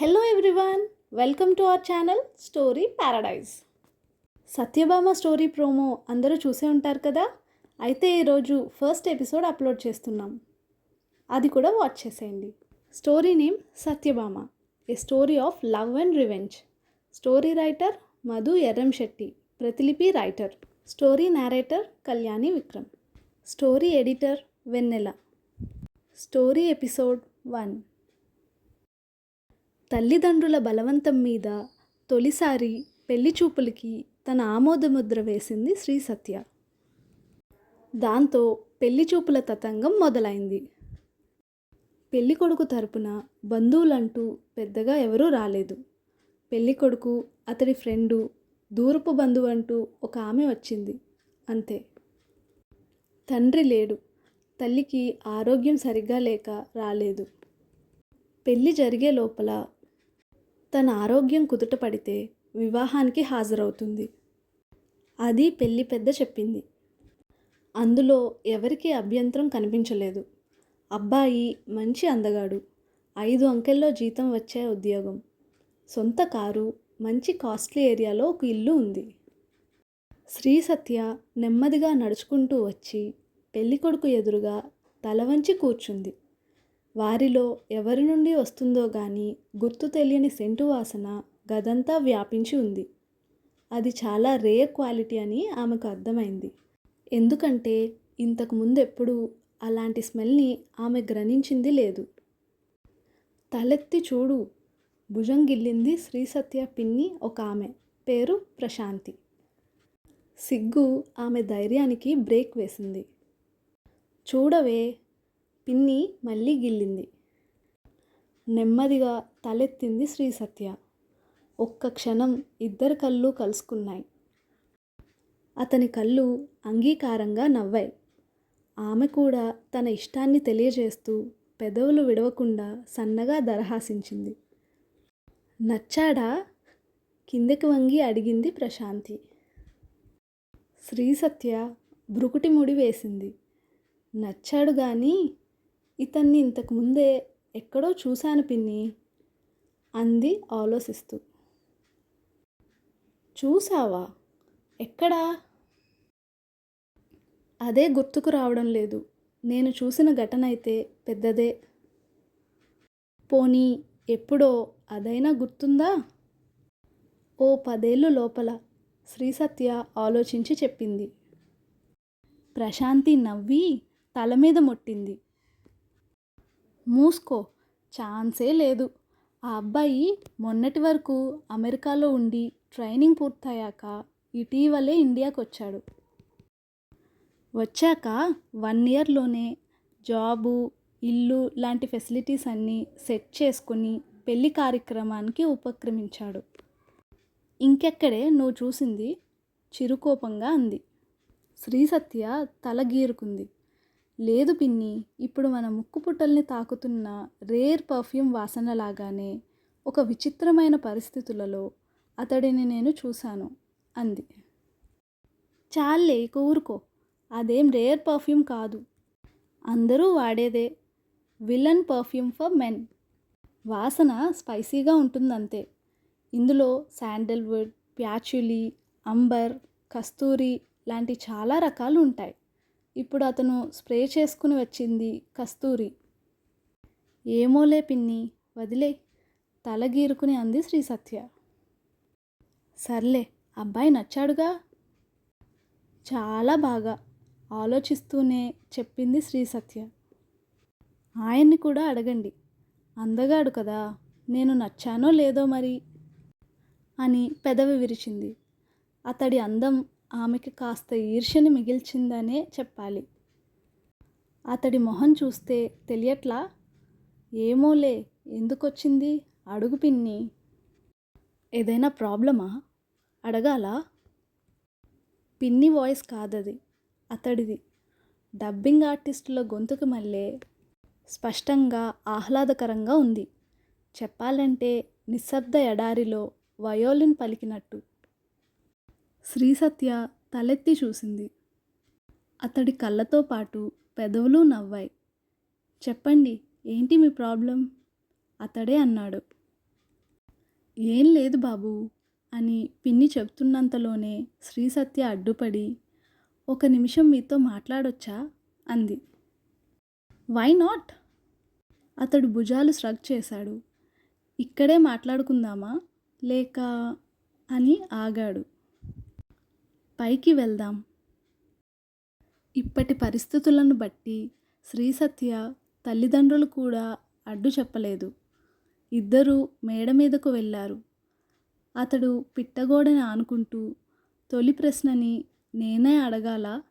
Hello everyone welcome to our channel story paradise Satyabhama story promo అందరూ చూసే ఉంటారు కదా? అయితే ఈరోజు ఫస్ట్ ఎపిసోడ్ అప్లోడ్ చేస్తున్నాం. అది కూడా వాచ్ చేసేయండి. Story name Satyabhama a story of love and revenge story writer Madhu Erram Shetty Pratilipi writer story narrator Kalyani Vikram. Story editor Vennela. Story episode one తల్లిదండ్రుల బలవంతం మీద తొలిసారి పెళ్ళి చూపులకి తన ఆమోదముద్ర వేసింది శ్రీ సత్య. దాంతో పెళ్ళి చూపుల తతంగం మొదలైంది. పెళ్ళి కొడుకు తరపున బంధువులంటూ పెద్దగా ఎవరూ రాలేదు. పెళ్ళి కొడుకు అతడి ఫ్రెండు దూరపు బంధువు అంటూ ఒక ఆమె వచ్చింది. అంతే. తండ్రి లేడు. తల్లికి ఆరోగ్యం సరిగ్గా లేక రాలేదు. పెళ్ళి జరిగే లోపల తన ఆరోగ్యం కుదుట పడితే వివాహానికి హాజరవుతుంది. అది పెళ్ళి పెద్ద చెప్పింది. అందులో ఎవరికీ అభ్యంతరం కనిపించలేదు. అబ్బాయి మంచి అందగాడు. ఐదు అంకెల్లో జీతం వచ్చే ఉద్యోగం. సొంత కారు మంచి కాస్ట్లీ ఏరియాలో ఒక ఇల్లు ఉంది. శ్రీ సత్య నెమ్మదిగా నడుచుకుంటూ వచ్చి పెళ్ళికొడుకు ఎదురుగా తల వంచి కూర్చుంది. వారిలో ఎవరి నుండి వస్తుందో గాని గుర్తు తెలియని సెంటు వాసన గదంతా వ్యాపించి ఉంది. అది చాలా రేర్ క్వాలిటీ అని ఆమెకు అర్థమైంది. ఎందుకంటే ఇంతకు ముందెప్పుడు అలాంటి స్మెల్ని ఆమె గ్రహించింది లేదు. తలెత్తి చూడు భుజం గిల్లింది శ్రీ సత్య పిన్ని ఒక ఆమె పేరు ప్రశాంతి. సిగ్గు ఆమె ధైర్యానికి బ్రేక్ వేసింది. చూడవే పిన్ని మళ్ళీ గిల్లింది. నెమ్మదిగా తలెత్తింది శ్రీ సత్య. ఒక్క క్షణం ఇద్దరు కళ్ళు కలుసుకున్నాయి. అతని కళ్ళు అంగీకారంగా నవ్వాయి. ఆమె కూడా తన ఇష్టాన్ని తెలియజేస్తూ పెదవులు విడవకుండా సన్నగా దరహాసించింది. నచ్చాడా? కిందకి వంగి అడిగింది ప్రశాంతి. శ్రీ సత్య బ్రుకుటి ముడి వేసింది. నచ్చాడు కానీ ఇతన్ని ఇంతకు ముందే ఎక్కడో చూశాను పిన్ని అంది ఆలోచిస్తూ. చూసావా ఎక్కడా? అదే గుర్తుకు రావడం లేదు. నేను చూసిన ఘటన అయితే పెద్దదే. పోనీ ఎప్పుడో అదైనా గుర్తుందా? ఓ పదేళ్ళు లోపల శ్రీ సత్య ఆలోచించి చెప్పింది. ప్రశాంతి నవ్వి తల మీద మొట్టింది. మూసుకో. ఛాన్సే లేదు. ఆ అబ్బాయి మొన్నటి వరకు అమెరికాలో ఉండి ట్రైనింగ్ పూర్తయ్యాక ఇటీవలే ఇండియాకి వచ్చాడు వచ్చాక వన్ ఇయర్లోనే జాబు ఇల్లు లాంటి ఫెసిలిటీస్ అన్నీ సెట్ చేసుకుని పెళ్ళి కార్యక్రమానికి ఉపక్రమించాడు. ఇంకెక్కడే నువ్వు చూసింది? చిరుకోపంగా అంది. శ్రీ సత్య తల గీరుకుంది. లేదు పిన్ని ఇప్పుడు మన ముక్కు పుట్టల్ని తాకుతున్న రేర్ పర్ఫ్యూమ్ వాసనలాగానే ఒక విచిత్రమైన పరిస్థితులలో అతడిని నేను చూశాను అంది. చాలే కూరుకో అదేం రేర్ పర్ఫ్యూమ్ కాదు. అందరూ వాడేదే. Villain perfume for men. వాసన స్పైసీగా ఉంటుందంతే. ఇందులో శాండల్వుడ్ ప్యాచులీ అంబర్ కస్తూరి లాంటి చాలా రకాలు ఉంటాయి. ఇప్పుడు అతను స్ప్రే చేసుకుని వచ్చింది కస్తూరి. ఏమోలే పిన్ని వదిలే తల గీరుకుని అంది శ్రీ సత్య. సర్లే అబ్బాయి నచ్చాడుగా? చాలా బాగా ఆలోచిస్తూనే చెప్పింది శ్రీ సత్య. ఆయన్ని కూడా అడగండి. అందగాడు కదా నేను నచ్చానో లేదో మరి? అని పెదవి విరిచింది. అతడి అందం ఆమెకి కాస్త ఈర్ష్యని మిగిల్చిందనే చెప్పాలి. అతడి మొహం చూస్తే తెలియట్లా? ఏమోలే ఎందుకొచ్చింది? అడుగు పిన్ని. ఏదైనా ప్రాబ్లమా? అడగాలా? పిన్ని వాయిస్ కాదది అతడిది. డబ్బింగ్ ఆర్టిస్టుల గొంతుకు మళ్ళీ స్పష్టంగా ఆహ్లాదకరంగా ఉంది. చెప్పాలంటే నిశ్శబ్ద ఎడారిలో వయోలిన్ పలికినట్టు. శ్రీసత్య తలెత్తి చూసింది. అతడి కళ్ళతో పాటు పెదవులు నవ్వాయి. చెప్పండి ఏంటి మీ ప్రాబ్లం? అతడే అన్నాడు. ఏం లేదు బాబు అని పిన్ని చెప్తున్నంతలోనే శ్రీసత్య అడ్డుపడి ఒక నిమిషం మీతో మాట్లాడొచ్చా? అంది. వై నాట్ అతడు భుజాలు స్ట్రగ్ చేశాడు. ఇక్కడే మాట్లాడుకుందామా? లేక అని ఆగాడు. పైకి వెళ్దాం. ఇప్పటి పరిస్థితులను బట్టి శ్రీ సత్య తల్లిదండ్రులు కూడా అడ్డు చెప్పలేదు. ఇద్దరూ మేడ మీదకు వెళ్ళారు. అతడు పిట్టగోడని ఆనుకుంటూ తొలి ప్రశ్నని నేనే అడగాల?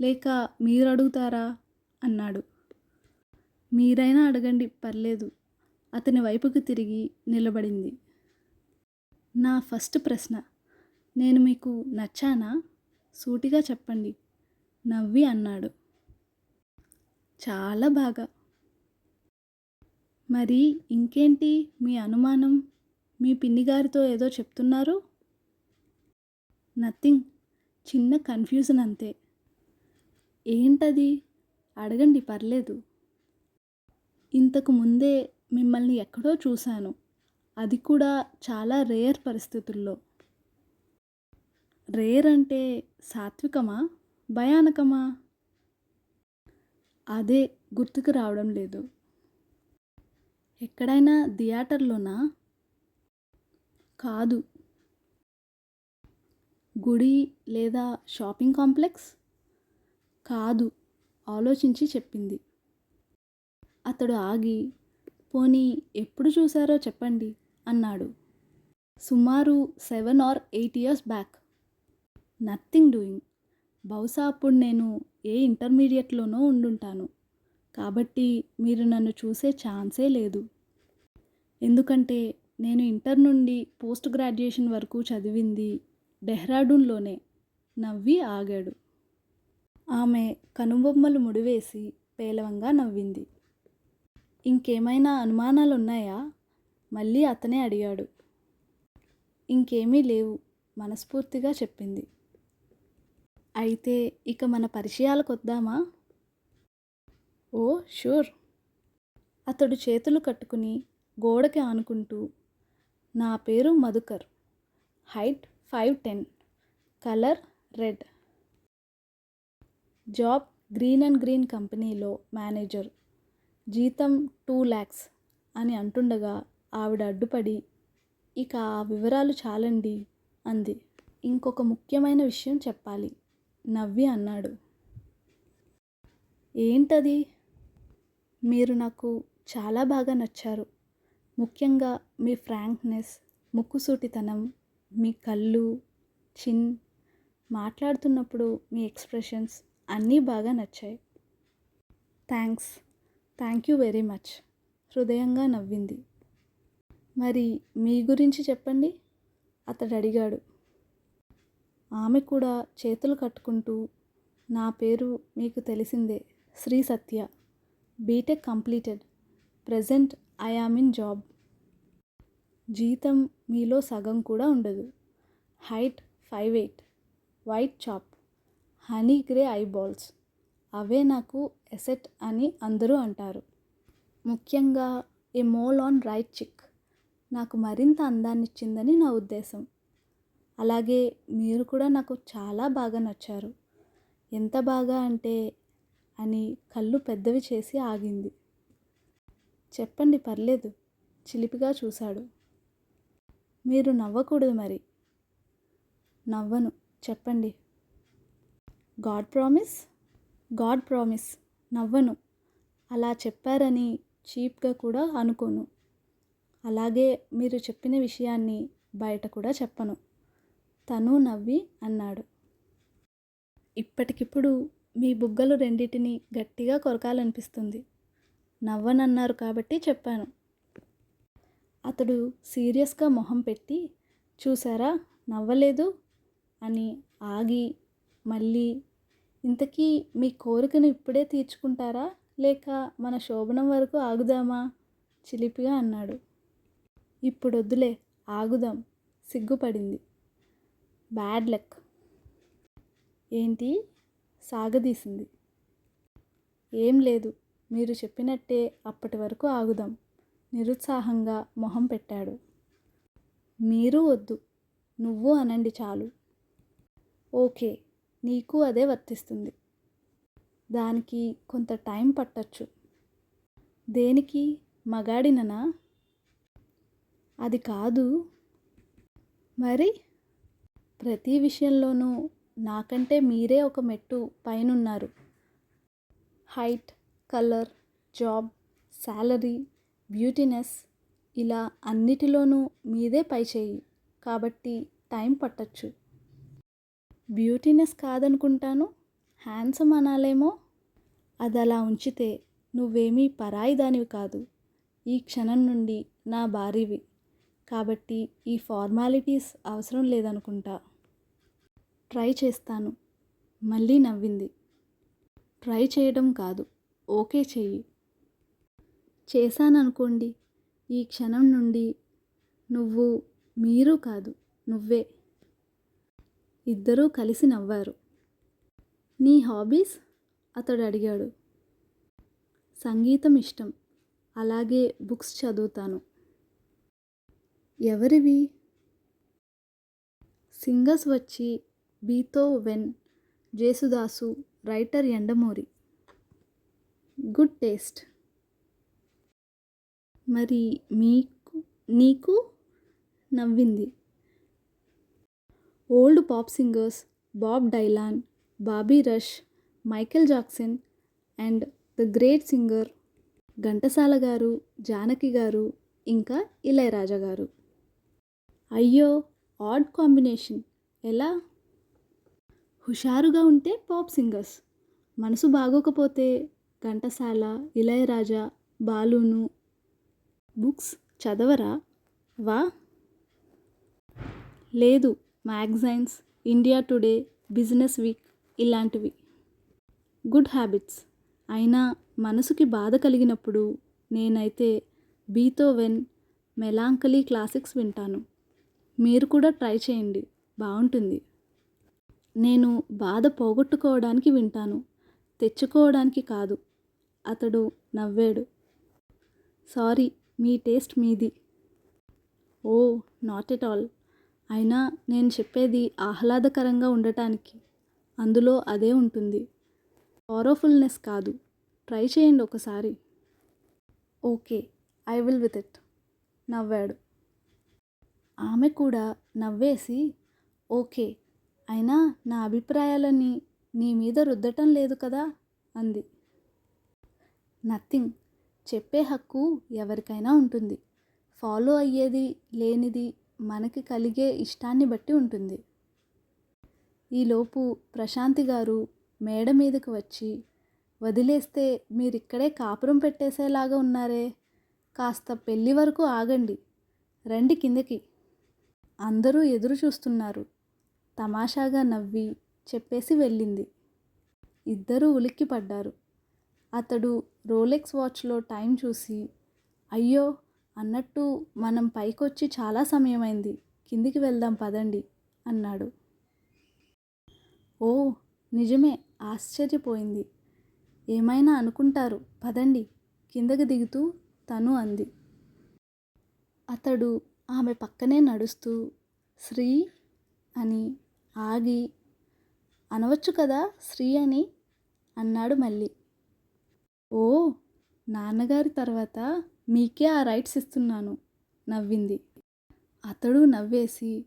లేక మీరు అడుగుతారా అన్నాడు. మీరైనా అడగండి పర్లేదు. అతని వైపుకు తిరిగి నిలబడింది. నా ఫస్ట్ ప్రశ్న నేను మీకు నచ్చానా? సూటిగా చెప్పండి. నవ్వి అన్నాడు. చాలా బాగా. మరి ఇంకేంటి మీ అనుమానం? మీ పిన్నిగారితో ఏదో చెప్తున్నారు? నథింగ్. చిన్న కన్ఫ్యూజన్ అంతే. ఏంటది? అడగండి పర్లేదు. ఇంతకు ముందే మిమ్మల్ని ఎక్కడో చూశాను. అది కూడా చాలా రేర్ పరిస్థితుల్లో. రేర్ అంటే సాత్వికమా? భయానకమా? అదే గుర్తుకు రావడం లేదు. ఎక్కడైనా థియేటర్లోనా? కాదు. గుడి లేదా షాపింగ్ కాంప్లెక్స్? కాదు ఆలోచించి చెప్పింది. అతడు ఆగి పోనీ ఎప్పుడు చూశారో చెప్పండి అన్నాడు. సుమారు seven or eight years back. Nothing doing. బహుశా అప్పుడు నేను ఏ ఇంటర్మీడియట్లోనో ఉండుంటాను. కాబట్టి మీరు నన్ను చూసే ఛాన్సే లేదు. ఎందుకంటే నేను ఇంటర్ నుండి పోస్ట్ గ్రాడ్యుయేషన్ వరకు చదివింది డెహ్రాడూన్లోనే. నవ్వి ఆగాడు. ఆమె కనుబొమ్మలు ముడివేసి పేలవంగా నవ్వింది. ఇంకేమైనా అనుమానాలు ఉన్నాయా మళ్ళీ అతనే అడిగాడు. ఇంకేమీ లేవు మనస్ఫూర్తిగా చెప్పింది. అయితే ఇక మన పరిచయాలకు వద్దామా ఓ షూర్. అతడు చేతులు కట్టుకుని గోడకి ఆనుకుంటూ నా పేరు Madhukar. Height five ten. Colour red. Job green and green కంపెనీలో మేనేజర్. జీతం టూ ల్యాక్స్ అని అంటుండగా ఆవిడ అడ్డుపడి ఇక ఆ వివరాలు చాలండి అంది. ఇంకొక ముఖ్యమైన విషయం చెప్పాలి. నవ్వి అన్నాడు. ఏంటది? మీరు నాకు చాలా బాగా నచ్చారు. ముఖ్యంగా మీ ఫ్రాంక్నెస్ ముక్కుసూటితనం మీ కళ్ళు చిన్ మాట్లాడుతున్నప్పుడు మీ ఎక్స్ప్రెషన్స్ అన్నీ బాగా నచ్చాయి. Thanks. Thank you very much. హృదయంగా నవ్వింది. మరి మీ గురించి చెప్పండి. అతడు అడిగాడు. ఆమె కూడా చేతులు కట్టుకుంటూ నా పేరు మీకు తెలిసిందే Sri Satya. BTech completed. Present I am in job. జీతం మీలో సగం కూడా ఉండదు. Height five eight. White chap. Honey grey eyeballs. అవే నాకు ఎసెట్ అని అందరూ అంటారు. ముఖ్యంగా a mole on right cheek. నాకు మరింత అందాన్నిచ్చిందని నా ఉద్దేశం. అలాగే మీరు కూడా నాకు చాలా బాగా నచ్చారు. ఎంత బాగా అంటే అని కళ్ళు పెద్దవి చేసి ఆగింది. చెప్పండి పర్లేదు చిలిపిగా చూశాడు. మీరు నవ్వకూడదు మరి. నవ్వను చెప్పండి. God promise? గాడ్ ప్రామిస్ నవ్వను. అలా చెప్పారని చీప్గా కూడా అనుకోను. అలాగే మీరు చెప్పిన విషయాన్ని బయట కూడా చెప్పను. తను నవ్వి అన్నాడు. ఇప్పటికిప్పుడు మీ బుగ్గలు రెండింటిని గట్టిగా కొరకాలనిపిస్తుంది. నవ్వనన్నారు కాబట్టి చెప్పాను. అతడు సీరియస్గా మొహం పెట్టి చూసారా నవ్వలేదు? అని ఆగి మళ్ళీ ఇంతకీ మీ కోరికను ఇప్పుడే తీర్చుకుంటారా? లేక మన శోభనం వరకు ఆగుదామా? చిలిపిగా అన్నాడు. ఇప్పుడు వద్దులే ఆగుదాం సిగ్గుపడింది. Bad luck. ఏంటి? సాగదీసింది. ఏం లేదు. మీరు చెప్పినట్టే అప్పటి వరకు ఆగుదాం. నిరుత్సాహంగా మొహం పెట్టాడు. మీరు వద్దు. నువ్వు అనండి చాలు. ఓకే. నీకు అదే వర్తిస్తుంది. దానికి కొంత టైం పట్టచ్చు. దేనికి? మగాడిననా? అది కాదు. మరి? ప్రతి విషయంలోనూ నాకంటే మీరే ఒక మెట్టు పైనున్నారు. Height colour job salary beautyness ఇలా అన్నిటిలోనూ మీదే పై చేయి. కాబట్టి టైం పట్టచ్చు. బ్యూటీనెస్ కాదనుకుంటాను. హ్యాండ్సమ్ అనాలేమో? అది అలా ఉంచితే నువ్వేమీ పరాయి దానివి కాదు. ఈ క్షణం నుండి నా భార్యవి కాబట్టి ఈ ఫార్మాలిటీస్ అవసరం లేదనుకుంటా. ట్రై చేస్తాను. మళ్ళీ నవ్వింది. ట్రై చేయడం కాదు. ఓకే చెయ్యి. చేశాననుకోండి. ఈ క్షణం నుండి నువ్వు మీరు కాదు నువ్వే. ఇద్దరూ కలిసి నవ్వారు. నీ హాబీస్? అతడు అడిగాడు. సంగీతం ఇష్టం. అలాగే బుక్స్ చదువుతాను. ఎవరివి? సింగర్స్ వచ్చి Beethoven Jesudas writer Yandamuri. Good taste. మరి మీకు నీకు నవ్వింది. Old pop singers Bob Dylan Bobby Rush Michael Jackson and the great singer Ghantasala గారు జానకి గారు ఇంకా ఇళయరాజా గారు. అయ్యో ఆడ్ కాంబినేషన్. ఎలా? హుషారుగా ఉంటే పాప్ సింగర్స్. మనసు బాగోకపోతే ఘంటసాల ఇళయరాజా బాలును బుక్స్ చదవరా? వా. లేదు magazines India Today Business Week ఇలాంటివి. Good habits. అయినా మనసుకి బాధ కలిగినప్పుడు నేనైతే బీతోవెన్ మెలాంకలీ క్లాసిక్స్ వింటాను. మీరు కూడా ట్రై చేయండి. బాగుంటుంది. నేను బాధ పోగొట్టుకోవడానికి వింటాను. తెచ్చుకోవడానికి కాదు. అతడు నవ్వాడు. సారీ మీ టేస్ట్ మీది. Oh not at all. అయినా నేను చెప్పేది ఆహ్లాదకరంగా ఉండటానికి. అందులో అదే ఉంటుంది. పవర్ఫుల్నెస్ కాదు. ట్రై చేయండి ఒకసారి. Okay I will with it. నవ్వాడు. ఆమె కూడా నవ్వేసి ఓకే అయినా నా అభిప్రాయాలని నీ మీద రుద్దటం లేదు కదా? అంది. నథింగ్. చెప్పే హక్కు ఎవరికైనా ఉంటుంది. ఫాలో అయ్యేది లేనిది మనకి కలిగే ఇష్టాన్ని బట్టి ఉంటుంది. ఈలోపు ప్రశాంతి గారు మేడ మీదకు వచ్చి వదిలేస్తే మీరిక్కడే కాపురం పెట్టేసేలాగా ఉన్నారే? కాస్త పెళ్ళి వరకు ఆగండి. రండి కిందకి. అందరూ ఎదురు చూస్తున్నారు తమాషాగా నవ్వి చెప్పేసి వెళ్ళింది. ఇద్దరూ ఉలిక్కి పడ్డారు. అతడు రోలెక్స్ వాచ్లో టైం చూసి అయ్యో అన్నట్టు మనం పైకొచ్చి చాలా సమయమైంది కిందికి వెళ్దాం పదండి అన్నాడు. ఓ నిజమే ఆశ్చర్యపోయింది. ఏమైనా అనుకుంటారు పదండి కిందకి దిగుతూ తను అంది. అతడు ఆమె పక్కనే నడుస్తూ శ్రీ అని ఆగి అనవచ్చు కదా శ్రీ అని? అన్నాడు మళ్ళీ. ఓ నాన్నగారి తర్వాత మీకే ఆ రైట్స్ ఇస్తున్నాను నవ్వింది. అతడు నవ్వేసి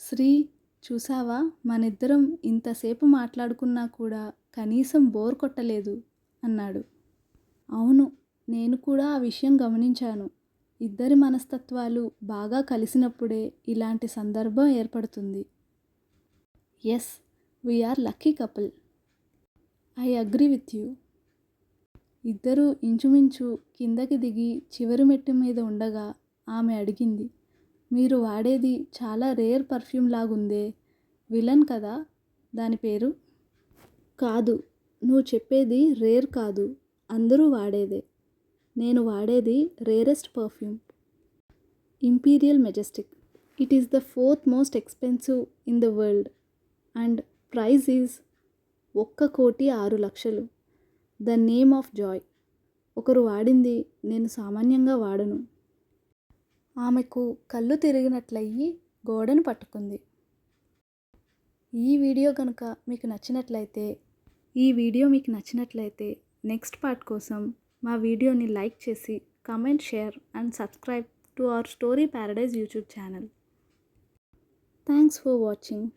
శ్రీ చూసావా? మనిద్దరం ఇంతసేపు మాట్లాడుకున్నా కూడా కనీసం బోర్ కొట్టలేదు అన్నాడు. అవును నేను కూడా ఆ విషయం గమనించాను. ఇద్దరి మనస్తత్వాలు బాగా కలిసినప్పుడే ఇలాంటి సందర్భం ఏర్పడుతుంది. Yes we are lucky couple I agree with you ఇద్దరూ ఇంచుమించు కిందకి దిగి చివరి మెట్టు మీద ఉండగా ఆమె అడిగింది మీరు వాడేది చాలా రేర్ పర్ఫ్యూమ్ లాగుందే విలన్ కదా? దాని పేరు? కాదు నువ్వు చెప్పేది రేర్ కాదు అందరూ వాడేదే. నేను వాడేది rarest perfume. Imperial Majestic. It is the fourth most expensive in the world. And price is ఒక్క కోటి ఆరు లక్షలు. The name of joy. ఒకరు వాడింది నేను సామాన్యంగా వాడను. ఆమెకు కళ్ళు తిరిగినట్లయి గోడను పట్టుకుంది. ఈ వీడియో కనుక మీకు నచ్చినట్లయితే ఈ వీడియో మీకు నచ్చినట్లయితే నెక్స్ట్ పార్ట్ కోసం మా వీడియోని లైక్ చేసి comment share and subscribe to our story paradise YouTube channel. Thanks for watching.